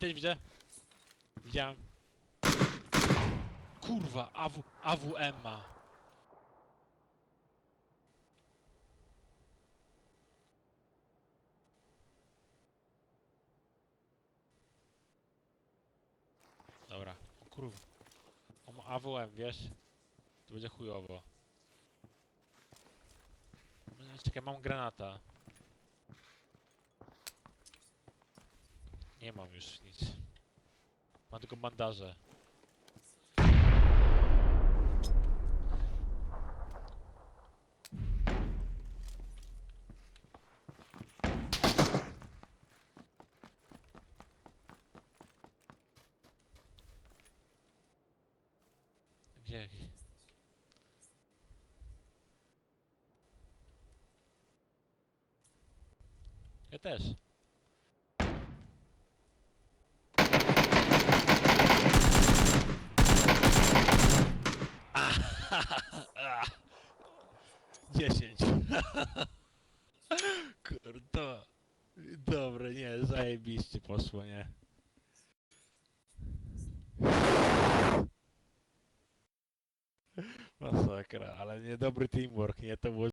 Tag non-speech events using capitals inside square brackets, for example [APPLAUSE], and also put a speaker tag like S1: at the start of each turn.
S1: widzę, widzę. Widziałem. Kurwa, AW, AWM ma. Dobra, o kurwa. O, ma AWM, wiesz? To będzie chujowo. Czekaj, mam granata. Nie mam już nic. Mam tylko bandaże. Ja też. [LAUGHS] Dziesięć. [LAUGHS] Kurde. Dobre, nie, zajebiście poszło, nie? [LAUGHS] Masakra, ale niedobry teamwork, nie? To było